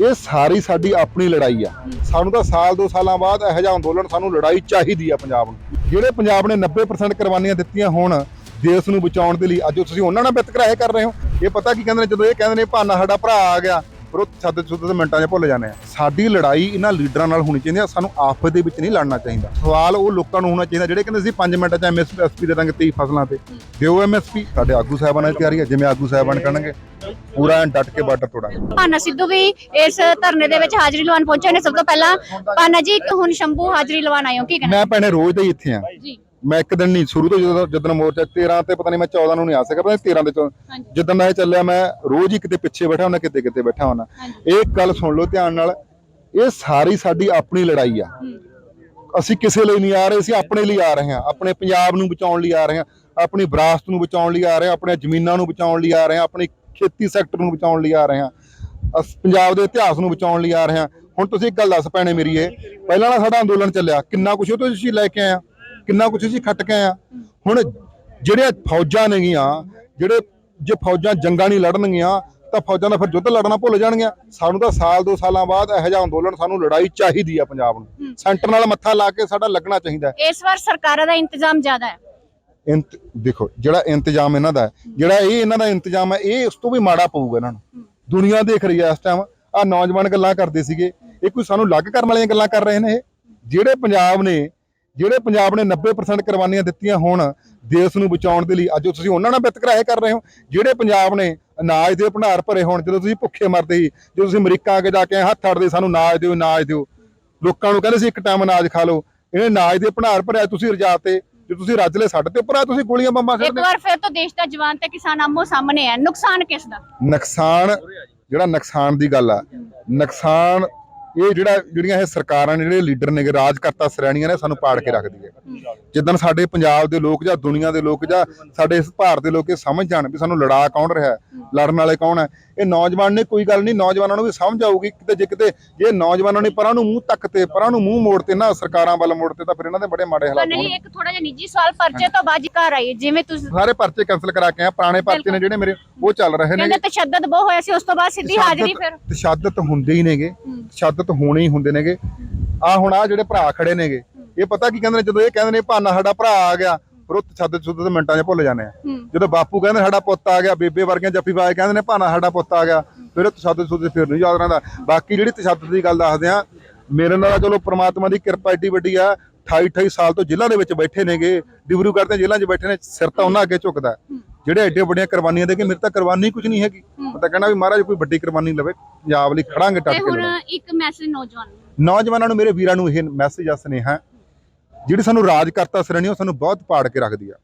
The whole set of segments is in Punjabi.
ਇਹ ਸਾਰੀ ਸਾਡੀ ਆਪਣੀ ਲੜਾਈ ਆ। ਸਾਨੂੰ ਤਾਂ ਸਾਲ ਦੋ ਸਾਲਾਂ ਬਾਅਦ ਇਹੋ ਜਿਹਾ ਅੰਦੋਲਨ ਸਾਨੂੰ ਲੜਾਈ ਚਾਹੀਦੀ ਆ ਪੰਜਾਬ ਨੂੰ। ਜਿਹੜੇ ਪੰਜਾਬ ਨੇ 90% ਕੁਰਬਾਨੀਆਂ ਦਿੱਤੀਆਂ ਹੋਣ ਦੇਸ਼ ਨੂੰ ਬਚਾਉਣ ਦੇ ਲਈ, ਅੱਜ ਤੁਸੀਂ ਉਹਨਾਂ ਨਾਲ ਵਿਤਕਰਾ ਇਹ ਕਰ ਰਹੇ ਹੋ। ਇਹ ਪਤਾ ਕੀ ਕਹਿੰਦੇ ਨੇ? ਜਦੋਂ ਇਹ ਕਹਿੰਦੇ ਨੇ ਭਾਨਾ ਸਾਡਾ ਭਰਾ ਆ ਗਿਆ ਪਰ ਉਹ ਛੱਡ ਛੁੱਟ ਦੇ ਮਿੰਟਾਂ 'ਚ ਭੁੱਲ ਜਾਂਦੇ ਆ। ਸਾਡੀ ਲੜਾਈ ਇਹਨਾਂ ਲੀਡਰਾਂ ਨਾਲ ਹੋਣੀ ਚਾਹੀਦੀ ਆ ਸਾਨੂੰ ਆਪਸ ਦੇ ਵਿੱਚ ਨਹੀਂ ਲੜਨਾ ਚਾਹੀਦਾ। ਸਵਾਲ ਉਹ ਲੋਕਾਂ ਨੂੰ ਹੋਣਾ ਚਾਹੀਦਾ ਜਿਹੜੇ ਕਹਿੰਦੇ ਸੀ 5 ਮਿੰਟਾਂ 'ਚ ਐਮਐਸਪੀ ਦੇ ਦਾਂਗੇ 23 ਫਸਲਾਂ ਤੇ। ਦਿਓ ਐਮਐਸਪੀ ਸਾਡੇ ਆਗੂ ਸਾਹਿਬਾਨਾਂ ਦੀ ਤਿਆਰੀ ਹੈ ਜਿਵੇਂ ਆਗੂ ਸਾਹਿਬਾਨ ਕਰਨਗੇ ਪੂਰਾ ਡਟ ਕੇ ਬਾਰਡਰ ਤੋੜਾਂਗੇ। ਭਾਨਾ ਸਿੱਧੂ ਵੀ ਇਸ ਧਰਨੇ ਦੇ ਵਿੱਚ ਹਾਜ਼ਰੀ ਲਵਾਉਣ ਪਹੁੰਚੇ ਨੇ। ਸਭ ਤੋਂ ਪਹਿਲਾਂ ਭਾਨਾ ਜੀ ਹੁਣ ਸ਼ੰਭੂ ਹਾਜ਼ਰੀ ਲਵਾਉਣ ਆਏ ਹੋ ਕੀ ਕਹਿਣਾ? ਮੈਂ ਭੈਣੇ ਰੋਜ਼ ਦਾ ਹੀ ਇੱਥੇ ਆ। ਜੀ। ਮੈਂ ਇੱਕ ਦਿਨ ਨਹੀਂ ਸ਼ੁਰੂ ਤੋਂ ਜਦੋਂ ਜਦੋਂ ਮੋਰਚਾ 13 ਤੇ ਪਤਾ ਨਹੀਂ ਮੈਂ 14 ਨੂੰ ਨਹੀਂ ਆ ਸਕਿਆ ਪਤਾ ਨਹੀਂ 13 ਦੇ ਚੋਂ ਹਾਂਜੀ। ਜਦੋਂ ਦਾ ਇਹ ਚੱਲਿਆ ਮੈਂ ਰੋਜ਼ ਹੀ ਕਿਤੇ ਪਿੱਛੇ ਬੈਠਾ ਹੁੰਦਾ ਕਿਤੇ ਕਿਤੇ ਬੈਠਾ ਹੁੰਦਾ। ਇਹ ਗੱਲ ਸੁਣ ਲਓ ਧਿਆਨ ਨਾਲ ਇਹ ਸਾਰੀ ਸਾਡੀ ਆਪਣੀ ਲੜਾਈ ਆ। ਅਸੀਂ ਕਿਸੇ ਲਈ ਨਹੀਂ ਆ ਰਹੇ ਅਸੀਂ ਆਪਣੇ ਲਈ ਆ ਰਹੇ ਹਾਂ ਆਪਣੇ ਪੰਜਾਬ ਨੂੰ ਬਚਾਉਣ ਲਈ ਆ ਰਹੇ ਹਾਂ ਆਪਣੀ ਵਿਰਾਸਤ ਨੂੰ ਬਚਾਉਣ ਲਈ ਆ ਰਹੇ ਹਾਂ ਆਪਣੀਆਂ ਜ਼ਮੀਨਾਂ ਨੂੰ ਬਚਾਉਣ ਲਈ ਆ ਰਹੇ ਹਾਂ ਆਪਣੀ ਖੇਤੀ ਸੈਕਟਰ ਨੂੰ ਬਚਾਉਣ ਲਈ ਆ ਰਹੇ ਹਾਂ ਪੰਜਾਬ ਦੇ ਇਤਿਹਾਸ ਨੂੰ ਬਚਾਉਣ ਲਈ ਆ ਰਹੇ ਹਾਂ ਹੁਣ ਤੁਸੀਂ ਇੱਕ ਗੱਲ ਦੱਸ ਪੈਣੇ ਮੇਰੀ ਇਹ ਪਹਿਲਾਂ ਵਾਲਾ ਸਾਡਾ ਅੰਦੋਲਨ ਚੱਲਿਆ ਕਿੰਨਾ ਕੁਛ ਉਹ ਤੋਂ ਅਸੀਂ ਲੈ ਕੇ ਆਏ ਆ ਕਿੰਨਾ ਕੁਛ ਅਸੀਂ ਖੱਟ ਕੇ ਆ। ਹੁਣ ਜਿਹੜੀਆਂ ਫੌਜਾਂ ਨੇਗੀਆਂ ਜਿਹੜੇ ਜੇ ਫੌਜਾਂ ਜੰਗਾਂ ਨਹੀਂ ਲੜਨਗੀਆਂ ਤਾਂ ਫੌਜਾਂ ਦਾ ਫਿਰ ਯੁੱਧ ਲੜਨਾ ਭੁੱਲ ਜਾਣਗੀਆਂ। ਸਾਨੂੰ ਤਾਂ ਸਾਲ ਦੋ ਸਾਲਾਂ ਬਾਅਦ ਇਹੋ ਜਿਹਾ ਅੰਦੋਲਨ ਸਾਨੂੰ ਲੜਾਈ ਚਾਹੀਦੀ ਆ ਪੰਜਾਬ ਨੂੰ। ਸੈਂਟਰ ਨਾਲ ਮੱਥਾ ਲਾ ਕੇ ਸਾਡਾ ਲੱਗਣਾ ਚਾਹੀਦਾ। ਇਸ ਵਾਰ ਸਰਕਾਰਾਂ ਦਾ ਇੰਤਜ਼ਾਮ ਜ਼ਿਆਦਾ ਹੈ। ਇੰਤ ਦੇਖੋ ਜਿਹੜਾ ਇੰਤਜ਼ਾਮ ਇਹਨਾਂ ਦਾ ਜਿਹੜਾ ਇਹ ਇਹਨਾਂ ਦਾ ਇੰਤਜ਼ਾਮ ਹੈ ਇਹ ਉਸ ਤੋਂ ਵੀ ਮਾੜਾ ਪਊਗਾ ਇਹਨਾਂ ਨੂੰ। ਦੁਨੀਆ ਦੇਖ ਰਹੀ ਹੈ ਇਸ ਟਾਈਮ ਆ ਨੌਜਵਾਨ ਗੱਲਾਂ ਕਰਦੇ ਸੀਗੇ ਇਹ ਕੋਈ ਸਾਨੂੰ ਲੱਗ ਕਰਨ ਵਾਲੀਆਂ ਗੱਲਾਂ ਕਰ ਰਹੇ ਨੇ ਇਹ? ਜਿਹੜੇ ਪੰਜਾਬ ਨੇ ਜਿਹੜੇ ਪੰਜਾਬ ਨੇ 90% ਕੁਰਬਾਨੀਆਂ ਦਿੱਤੀਆਂ ਹੁਣ ਦੇਸ਼ ਨੂੰ ਬਚਾਉਣ ਦੇ ਲਈ ਅੱਜ ਤੁਸੀਂ ਉਹਨਾਂ ਨਾਲ ਵਿਤਕਰਾ ਇਹ ਕਰ ਰਹੇ ਹੋ। ਜਿਹੜੇ ਪੰਜਾਬ ਨੇ ਅਨਾਜ ਦੇ ਭੰਡਾਰ ਭਰੇ ਹੋਣ ਜਦੋਂ ਤੁਸੀਂ ਭੁੱਖੇ ਮਰਦੇ ਸੀ ਜਦੋਂ ਤੁਸੀਂ ਅਮਰੀਕਾ ਆ ਕੇ ਜਾ ਕੇ ਹੱਥ ਅੜਦੇ ਸਾਨੂੰ ਅਨਾਜ ਦਿਓ ਅਨਾਜ ਦਿਓ। ਲੋਕਾਂ ਨੂੰ ਕਹਿੰਦੇ ਸੀ ਇੱਕ ਟਾਈਮ ਅਨਾਜ ਖਾ ਲਓ। ਇਹਨੇ ਅਨਾਜ ਦੇ ਭੰਡਾਰ ਭਰਿਆ ਤੁਸੀਂ ਰਜਾ ਤੇ ਜੇ ਤੁਸੀਂ ਰੱਜ ਲੈ ਸਾਡੇ ਤੇ ਉੱਪਰ ਆ ਤੁਸੀਂ ਗੋਲੀਆਂ ਬੰਬਾਂ ਇੱਕ ਛੱਡਦੇ ਵਾਰ ਫਿਰ ਤੋਂ ਦੇਸ਼ ਦਾ ਜਵਾਨ ਤੇ ਕਿਸਾਨ ਆਮੋ ਸਾਹਮਣੇ ਹੈ ਨੁਕਸਾਨ ਕਿਸ ਦਾ? ਨੁਕਸਾਨ ਜਿਹੜਾ ਨੁਕਸਾਨ ਦੀ ਗੱਲ ਆ ਨੁਕਸਾਨ ਇਹ ਜਿਹੜਾ ਜਿਹੜੀਆਂ ਇਹ ਸਰਕਾਰਾਂ ਨੇ, ਜਿਹੜੇ ਲੀਡਰ ਨੇਗੇ ਰਾਜਕਰਤਾ ਸ਼੍ਰੇਣੀਆਂ ਨੇ, ਸਾਨੂੰ ਪਾੜ ਕੇ ਰੱਖਦੀ ਹੈ। ਜਿੱਦਣ ਸਾਡੇ ਪੰਜਾਬ ਦੇ ਲੋਕ ਜਾਂ ਦੁਨੀਆ ਦੇ ਲੋਕ ਜਾਂ ਸਾਡੇ ਇਸ ਭਾਰਤ ਦੇ ਲੋਕ ਇਹ ਸਮਝ ਜਾਣ ਵੀ ਸਾਨੂੰ ਲੜਾ ਕੌਣ ਰਿਹਾ ਲੜਨ ਵਾਲੇ ਕੌਣ ਹੈ। ਇਹ ਨੌਜਵਾਨ ਨੇ ਕੋਈ ਗੱਲ ਨਹੀਂ ਨੌਜਵਾਨਾਂ ਨੂੰ ਵੀ ਸਮਝ ਆਊਗੀ ਕਿਤੇ ਜੇ ਕਿਤੇ ਜੇ ਨੌਜਵਾਨਾਂ ਨੇ ਪਰਾਂ ਨੂੰ ਮੂੰਹ ਤੱਕ ਤੇ ਪਰਾਂ ਨੂੰ ਮੂੰਹ ਮੋੜਤੇ ਨਾ ਸਰਕਾਰਾਂ ਵੱਲ ਮੋੜਤੇ ਤਾਂ ਫਿਰ ਇਹਨਾਂ ਦੇ ਬੜੇ ਮਾੜੇ ਹਾਲਾਤ ਜੀ ਇੱਕ ਥੋੜਾ ਜਿਹਾ ਨਿੱਜੀ ਸਵਾਲ ਪਰਚੇ ਤੋਂ ਬਾਅਦ ਘਰ ਆਈ ਜਿਵੇਂ ਤੁਸੀਂ ਸਾਰੇ ਪਰਚੇ ਕੈਨਸਲ ਕਰਾ ਕੇ ਆ ਪੁਰਾਣੇ ਪਰਚੇ ਨੇ ਜਿਹੜੇ ਮੇਰੇ ਉਹ ਚੱਲ ਰਹੇ ਨੇ। ਕਹਿੰਦੇ ਤਸ਼ੱਦਦ ਬਹੁਤ ਹੋਇਆ ਸੀ ਉਸ ਤੋਂ ਬਾਅਦ ਸਿੱਧੀ ਹਾਜ਼ਰੀ ਫਿਰ। ਤਸ਼ੱਦਦ ਹੁੰਦੇ ਹੀ ਨੇਗੇ ਤਸ਼ੱਦਦ ਹੋਣੇ ਹੀ ਹੁੰਦੇ ਨੇਗੇ। ਆ ਹੁਣ ਆ ਜਿਹੜੇ ਭਰਾ ਖੜੇ ਨੇਗੇ ਇਹ ਪਤਾ ਕੀ ਕਹਿੰਦੇ ਨੇ ਜਦੋਂ ਇਹ ਕਹਿੰਦੇ ਨੇ ਭਾਨਾ ਸਾਡਾ ਭਰਾ ਆ ਗਿਆ ਫਿਰ ਉਹ ਤਸ਼ੱਦਦ ਸੁੱਦ ਦੇ ਮਿੰਟਾਂ 'ਚ ਭੁੱਲ ਜਾਂਦੇ ਆ। ਜਦੋਂ ਬਾਪੂ ਕਹਿੰਦੇ ਸਾਡਾ ਪੁੱਤ ਆ ਗਿਆ ਬੇਬੇ ਵਰਗੀਆਂ ਜੱਫੀ ਬਾਏ ਕਹਿੰਦੇ ਨੇ ਭਾਨਾ ਸਾਡਾ ਪੁੱਤ ਆ ਗਿਆ। ਫਿਰ ਉਹ ਤਸ਼ੱਦਦ ਸੁੱਦ ਫਿਰ ਨਹੀਂ ਯਾਦ ਰਹਿੰਦਾ। ਬਾਕੀ ਜਿਹੜੀ ਤਸ਼ੱਦਦ ਦੀ ਗੱਲ ਦੱਸਦੇ ਆ ਮੇਰੇ ਨਾਲ ਤਾਂ ਚਲੋ ਪ੍ਰਮਾਤਮਾ ਦੀ ਕਿਰਪਾ ਏਡੀ ਵੱਡੀ ਆ 28 28 ਸਾਲ ਤੋਂ ਜੇਲ੍ਹਾਂ ਦੇ ਵਿੱਚ ਬੈਠੇ ਨੇਗੇ ਡਿਬਰੂ ਕਰਦੇ ਜੇਲ੍ਹਾਂ 'ਚ ਬੈਠੇ ਨੇ ਸਿਰ ਤਾਂ ਉਹਨਾਂ ਅੱਗੇ ਝੁਕਦਾ। ਜਿਹੜੇ ਐਡੇ ਵੱਡੀਆਂ ਕੁਰਬਾਨੀਆਂ ਦੇ ਕੇ ਮੇਰੇ ਤਾਂ ਕੁਰਬਾਨੀ ਕੁਝ ਨਹੀਂ ਹੈਗੀ। ਮੈਂ ਤਾਂ ਕਹਿਣਾ ਵੀ ਮਹਾਰਾਜ ਕੋਈ ਵੱਡੀ ਕੁਰਬਾਨੀ ਲਵੇ ਪੰਜਾਬ ਲਈ ਖੜਾਂਗੇ ਤੇ ਟੱਟ ਕੇ ਹੁਣ। ਇੱਕ ਮੈਸੇਜ ਨੌਜਵਾਨ ਨੌਜਵਾਨਾਂ ਨੂੰ ਮੇਰੇ ਵੀਰਾਂ ਨੂੰ ਇਹ ਮੈਸੇਜ ਆ ਸੁਨੇਹਾ ਜਿਹੜੀ ਸਾਨੂੰ ਰਾਜਕਰਤਾ ਸ਼੍ਰੇਣੀ ਉਹ ਸਾਨੂੰ ਬਹੁਤ ਪਾੜ ਕੇ ਰੱਖਦੀ ਆ।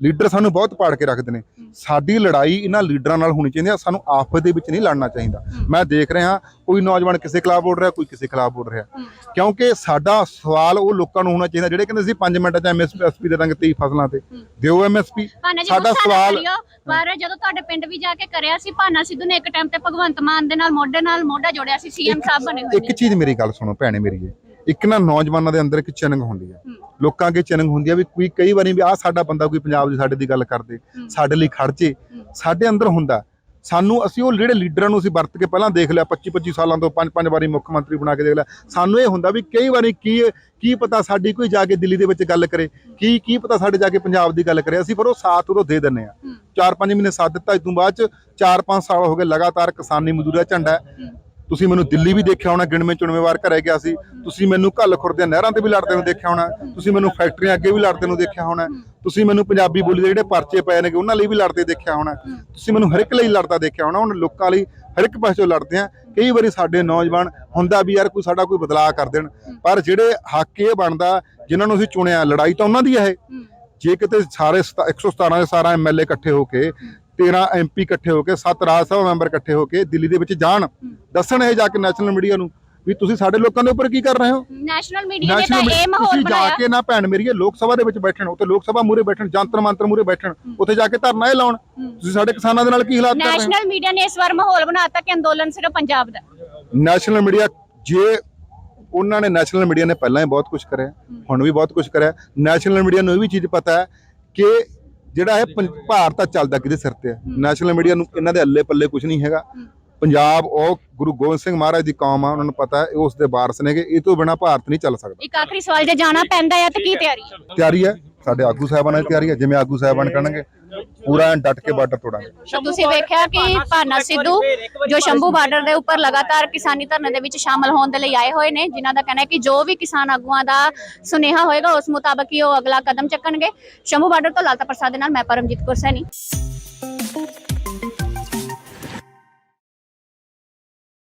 ਲੀਡਰ ਸਾਨੂੰ ਬਹੁਤ ਪਾੜ ਕੇ ਰੱਖਦੇ ਨੇ। ਸਾਡੀ ਲੜਾਈ ਇਹਨਾਂ ਲੀਡਰਾਂ ਨਾਲ ਹੋਣੀ ਚਾਹੀਦੀ ਆ ਸਾਨੂੰ ਆਪਸ ਦੇ ਵਿੱਚ ਨਹੀਂ ਲੜਨਾ ਚਾਹੀਦਾ। ਮੈਂ ਦੇਖ ਰਿਹਾ ਕੋਈ ਨੌਜਵਾਨ ਕਿਸੇ ਖਿਲਾਫ ਬੋਲ ਰਿਹਾ ਕੋਈ ਕਿਸੇ ਖਿਲਾਫ ਬੋਲ ਰਿਹਾ। ਕਿਉਂਕਿ ਸਾਡਾ ਸਵਾਲ ਉਹ ਲੋਕਾਂ ਨੂੰ ਹੋਣਾ ਚਾਹੀਦਾ ਜਿਹੜੇ ਕਹਿੰਦੇ ਸੀ 5 ਮਿੰਟਾਂ 'ਚ ਐਮਐਸਪੀ ਦੇ ਦਾਂਗੇ 23 ਫਸਲਾਂ ਤੇ। ਦਿਓ ਐਮਐਸਪੀ ਜੀ ਸਾਡਾ ਸਵਾਲ ਪਰ ਜਦੋਂ ਤੁਹਾਡੇ ਪਿੰਡ ਵੀ ਜਾ ਕੇ ਕਰਿਆ ਸੀ ਭਾਨਾ ਸਿੱਧੂ ਨੇ ਇੱਕ ਟਾਈਮ ਤੇ ਭਗਵੰਤ ਮਾਨ ਦੇ ਨਾਲ ਮੋਢੇ ਨਾਲ ਮੋਢਾ ਜੋੜਿਆ ਸੀ ਸੀਐਮ ਸਾਹਿਬ ਬਣੇ ਹੋਏ ਇੱਕ ਚੀਜ਼ ਮੇਰੀ ਗੱਲ ਸੁਣੋ ਭੈਣੇ ਮੇਰੀ ਇਹ। ਇੱਕ ਨਾ ਨੌਜਵਾਨਾਂ ਦੇ ਅੰਦਰ ਇੱਕ ਚਿੰਨ੍ਹ ਹੁੰਦੀ ਹੈ। ਲੋਕਾਂ ਅੱਗੇ ਚਿੰਨ੍ਹ ਹੁੰਦੀ ਹੈ ਵੀ ਕੋਈ ਕਈ ਵਾਰੀ ਵੀ ਆ ਸਾਡਾ ਬੰਦਾ ਕੋਈ ਪੰਜਾਬ ਦੀ ਸਾਡੇ ਦੀ ਗੱਲ ਕਰਦੇ ਸਾਡੇ ਲਈ ਖੜ ਜੇ ਸਾਡੇ ਅੰਦਰ ਹੁੰਦਾ। ਸਾਨੂੰ ਅਸੀਂ ਉਹ ਜਿਹੜੇ ਲੀਡਰਾਂ ਨੂੰ ਅਸੀਂ ਵਰਤ ਕੇ ਪਹਿਲਾਂ ਦੇਖ ਲਿਆ 25 25 ਸਾਲਾਂ ਤੋਂ ਪੰਜ ਪੰਜ ਵਾਰੀ ਮੁੱਖ ਮੰਤਰੀ ਬਣਾ ਕੇ ਦੇਖ ਲਿਆ ਸਾਨੂੰ ਇਹ ਹੁੰਦਾ ਵੀ ਕਈ ਵਾਰੀ ਕੀ ਕੀ ਪਤਾ ਸਾਡੀ ਕੋਈ ਜਾ ਕੇ ਦਿੱਲੀ ਦੇ ਵਿੱਚ ਗੱਲ ਕਰੇ ਕੀ ਕੀ ਪਤਾ ਸਾਡੇ ਜਾ ਕੇ ਪੰਜਾਬ ਦੀ ਗੱਲ ਕਰੇ ਅਸੀਂ ਫਿਰ ਉਹ ਸਾਥ ਉਦੋਂ ਦੇ ਦਿੰਨੇ ਆ ਚਾਰ ਪੰਜ ਮਹੀਨੇ ਸਾਥ ਦਿੱਤਾ ਇਸ ਤੋਂ ਬਾਅਦ ਚ ਚਾਰ ਪੰਜ ਸਾਲ ਹੋ ਗਏ ਲਗਾਤਾਰ ਕਿਸਾਨੀ ਮਜ਼ਦੂਰੀ ਝੰਡਾ। ਤੁਸੀਂ ਮੈਨੂੰ ਦਿੱਲੀ ਵੀ ਦੇਖਿਆ ਹੋਣਾ, ਗਿਣਵੇਂ ਚੁਣਵੇਂ ਵਾਰ ਘਰੇ ਗਿਆ ਸੀ। ਤੁਸੀਂ ਮੈਨੂੰ ਘੱਲ ਖੁਰਦੇ ਨਹਿਰਾਂ ਤੇ ਵੀ ਲੜਦੇ ਨੂੰ ਦੇਖਿਆ ਹੋਣਾ। ਤੁਸੀਂ ਮੈਨੂੰ ਫੈਕਟਰੀਆਂ ਅੱਗੇ ਵੀ ਲੜਦੇ ਨੂੰ ਦੇਖਿਆ ਹੋਣਾ। ਤੁਸੀਂ ਮੈਨੂੰ ਪੰਜਾਬੀ ਬੋਲੀ ਦੇ ਜਿਹੜੇ ਪਰਚੇ ਪਏ ਨੇ ਉਹਨਾਂ ਲਈ ਵੀ ਲੜਦੇ ਦੇਖਿਆ ਹੋਣਾ। ਤੁਸੀਂ ਮੈਨੂੰ ਹਰ ਇੱਕ ਲਈ ਲੜਦਾ ਦੇਖਿਆ ਹੋਣਾ। ਹੁਣ ਲੋਕਾਂ ਲਈ ਹਰ ਇੱਕ ਪਾਸੇ ਲੜਦੇ ਆ ਕਈ ਵਾਰੀ ਸਾਡੇ ਨੌਜਵਾਨ ਹੁੰਦਾ ਵੀ ਯਾਰ ਕੋਈ ਸਾਡਾ ਕੋਈ ਬਦਲਾਅ ਕਰ ਦੇਣ। ਪਰ ਜਿਹੜੇ ਹੱਕ ਇਹ ਬਣਦਾ, ਜਿਨ੍ਹਾਂ ਨੂੰ ਅਸੀਂ ਚੁਣਿਆ, ਲੜਾਈ ਤਾਂ ਉਹਨਾਂ ਦੀ ਹੈ ਜੇ ਕਿਤੇ ਸਾਰੇ ਸਤਾ- 117 ਦੇ ਸਾਰਾ ਐਮਐਲਏ ਇਕੱਠੇ ਹੋ ਕੇ 13 ਐਮਪੀ ਇਕੱਠੇ ਹੋ ਕੇ 7 ਰਾਜ ਸਭਾ ਮੈਂਬਰ ਇਕੱਠੇ ਹੋ ਕੇ ਦਿੱਲੀ ਦੇ ਵਿੱਚ ਜਾਣ। ਦੱਸਣ ਇਹ ਜਾ ਕੇ ਨੈਸ਼ਨਲ ਮੀਡੀਆ ਨੂੰ ਵੀ ਤੁਸੀਂ ਸਾਡੇ ਲੋਕਾਂ ਦੇ ਉੱਪਰ ਕੀ ਕਰ ਰਹੇ ਹੋ? ਨੈਸ਼ਨਲ ਮੀਡੀਆ ਨੇ ਤਾਂ ਇਹ ਮਾਹੌਲ ਤੁਸੀਂ ਜਾ ਬਣਾਇਆ। ਕੇ ਨਾ ਭੈਣ ਮੇਰੀਏ ਲੋਕ ਸਭਾ ਦੇ ਵਿੱਚ ਬੈਠਣ ਉੱਥੇ ਲੋਕ ਸਭਾ ਮੂਰੇ ਬੈਠਣ ਜੰਤਰ ਮੰਤਰ ਮੂਰੇ ਬੈਠਣ ਉੱਥੇ ਜਾ ਕੇ ਧਰਨਾ ਇਹ ਲਾਉਣ। ਤੁਸੀਂ ਸਾਡੇ ਕਿਸਾਨਾਂ ਦੇ ਨਾਲ ਕੀ ਹਾਲਾਤ ਕਰ ਰਹੇ ਹੋ? ਨੈਸ਼ਨਲ ਮੀਡੀਆ ਨੇ ਇਸ ਵਾਰ ਮਾਹੌਲ ਬਣਾਤਾ ਕਿ ਅੰਦੋਲਨ ਸਿਰਫ ਪੰਜਾਬ ਦਾ। ਨੈਸ਼ਨਲ ਮੀਡੀਆ ਜੇ ਉਹਨਾਂ ਨੇ ਨੈਸ਼ਨਲ ਮੀਡੀਆ ਨੇ ਪਹਿਲਾਂ ਹੀ ਬਹੁਤ ਕੁਝ ਕਰਿਆ ਹੁਣ ਵੀ ਬਹੁਤ ਕੁਝ ਕਰਿਆ। ਨੈਸ਼ਨਲ ਮੀਡੀਆ ਨੂੰ ਇਹ ਵੀ ਚੀਜ਼ ਪਤਾ ਹੈ ਕਿ ਜਿਹੜਾ ਇਹ ਭਾਰਤ ਆ ਚੱਲਦਾ ਕਿਹਦੇ ਸਿਰ ਤੇ ਹੈ। ਨੈਸ਼ਨਲ ਮੀਡੀਆ ਨੂੰ ਇਹਨਾਂ ਦੇ ਅੱਲੇ ਪੱਲੇ ਕੁਝ ਨਹੀਂ ਹੈਗਾ। ਪੰਜਾਬ ਉਹ ਗੁਰੂ ਗੋਬਿੰਦ ਸਿੰਘ ਮਹਾਰਾਜ ਦੀ ਕੌਮ ਆ ਉਹਨਾਂ ਨੂੰ ਪਤਾ ਹੈ ਇਹ ਉਸ ਦੇ ਵਾਰਸ ਨੇਗੇ ਇਹ ਤੋਂ ਬਿਨਾ ਭਾਰਤ ਨਹੀਂ ਚੱਲ ਸਕਦਾ। ਇੱਕ ਆਖਰੀ ਸਵਾਲ ਜੇ ਜਾਣਾ ਪੈਂਦਾ ਹੈ ਤਾਂ ਕੀ ਤਿਆਰੀ ਹੈ। ਤਿਆਰੀ ਹੈ ਸਾਡੇ ਆਗੂ ਸਾਹਿਬਾਨਾਂ ਦੀ ਤਿਆਰੀ ਹੈ ਜਿਵੇਂ ਆਗੂ ਸਾਹਿਬਾਨ ਕਰਨਗੇ ਪੂਰਾ ਡਟ ਕੇ ਬਾਰਡਰ ਤੋੜਾਂਗੇ। ਤੁਸੀਂ ਵੇਖਿਆ ਕਿ ਭਾਨਾ ਸਿੱਧੂ ਜੋ ਸ਼ੰਭੂ ਬਾਰਡਰ ਦੇ ਉੱਪਰ ਲਗਾਤਾਰ ਕਿਸਾਨੀ ਧਰਨੇ ਦੇ ਵਿੱਚ ਸ਼ਾਮਲ ਹੋਣ ਦੇ ਲਈ ਆਏ ਹੋਏ ਨੇ ਜਿਨ੍ਹਾਂ ਦਾ ਕਹਿਣਾ ਹੈ ਕਿ ਜੋ ਵੀ ਕਿਸਾਨ ਆਗੂਆਂ ਦਾ ਸੁਨੇਹਾ ਹੋਏਗਾ ਉਸ ਮੁਤਾਬਕ ਹੀ ਉਹ ਅਗਲਾ ਕਦਮ ਚੱਕਣਗੇ। ਸ਼ੰਭੂ ਬਾਰਡਰ ਤੋਂ ਲਾਲਤਾ ਪ੍ਰਸਾਦ ਦੇ ਨਾਲ ਮੈਂ ਪਰਮਜੀਤ ਕੌਰ ਸੈਣੀ।